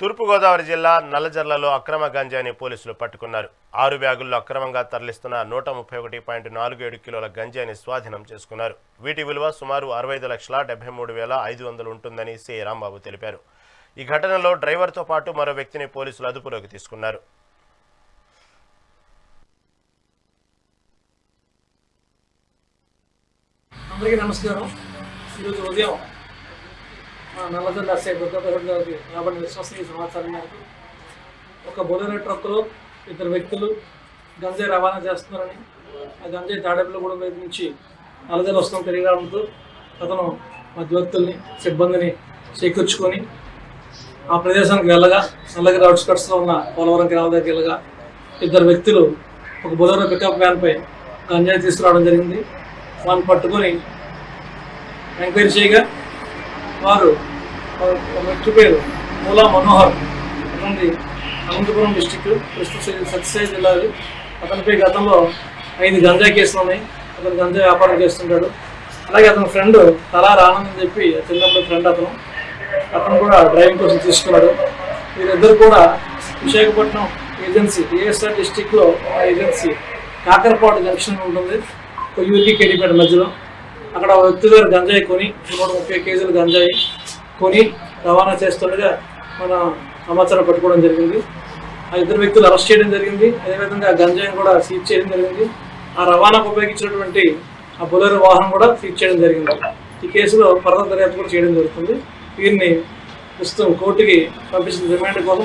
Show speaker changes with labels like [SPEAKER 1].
[SPEAKER 1] తూర్పుగోదావరి జిల్లా నల్లజర్లలో అక్రమ గంజాని పోలీసులు పట్టుకున్నారు. ఆరు బ్యాగుల్లో అక్రమంగా తరలిస్తున్న నూట ముప్పై ఒకటి పాయింట్ నాలుగు ఏడు కిలోల గంజాని స్వాధీనం చేసుకున్నారు. వీటి విలువ సుమారు అరవై ఐదు లక్షల డెబ్బై మూడు వేల ఐదు వందలు ఉంటుందని సి. రాంబాబు తెలిపారు. ఈ ఘటనలో డ్రైవర్తో పాటు మరో వ్యక్తిని పోలీసులు అదుపులోకి తీసుకున్నారు.
[SPEAKER 2] అందరికీ నమస్కారం. ఈరోజు ఉదయం మా నల్లజల్ల ఎస్ఐ గారికి రాబడిన విశ్వసనీయ సమాచారం మేరకు ఒక బొలెరో ట్రక్కులో ఇద్దరు వ్యక్తులు గంజాయి రవాణా చేస్తున్నారని ఆ గంజాయి తాడేపల్లిగూడెం వైపు నుంచి నల్లజల్ల వస్తున్న తెలియడంతో అతను మధ్యవర్తుల్ని సిబ్బందిని చేకూర్చుకొని ఆ ప్రదేశానికి వెళ్ళగా నల్లగిరి అవుట్స్కట్స్లో ఉన్న పోలవరం గ్రామ దగ్గరికి వెళ్ళగా ఇద్దరు వ్యక్తులు ఒక బొలెరో పికప్ వ్యాన్పై గంజాయి తీసుకురావడం జరిగింది. వాళ్ళని పట్టుకొని ఎంక్వైరీ చేయగా వారు ఒక వ్యక్తి పేరు మూలా మనోహర్ అతనిది అనంతపురం డిస్టిక్ ప్రస్తుత సత్యసాయి జిల్లాది. అతనిపై గతంలో ఐదు గంజాయి కేసులు ఉన్నాయి. అతను గంజాయి వ్యాపారం చేస్తుంటాడు. అలాగే అతని ఫ్రెండ్ తలా రానందని అని చెప్పి చిన్నప్పుడు ఫ్రెండ్ అతను. అతను కూడా డ్రైవింగ్ కోసం తీసుకున్నాడు. వీరిద్దరు కూడా Visakhapatnam agency A S R డిస్టిక్లో ఏజెన్సీ కాకరపాడు జంక్షన్ ఉంటుంది. కొయ్యూరికి కేడిపేట మధ్యలో. అక్కడ వ్యక్తి దగ్గర గంజాయి కొని నూట ముప్పై కేజీలు గంజాయి కొని రవాణా చేస్తుండగా మన సమాచారం పట్టుకోవడం జరిగింది. ఆ ఇద్దరు వ్యక్తులు అరెస్ట్ చేయడం జరిగింది. అదేవిధంగా ఆ గంజాయిని కూడా సీజ్ చేయడం జరిగింది. ఆ రవాణాకు ఉపయోగించినటువంటి ఆ బొలేరో వాహనం కూడా సీజ్ చేయడం జరిగింది. ఈ కేసులో ఫర్దర్ దర్యాప్తు కూడా చేయడం జరుగుతుంది. వీరిని ప్రస్తుతం కోర్టుకి పంపించిన రిమాండ్ కోసం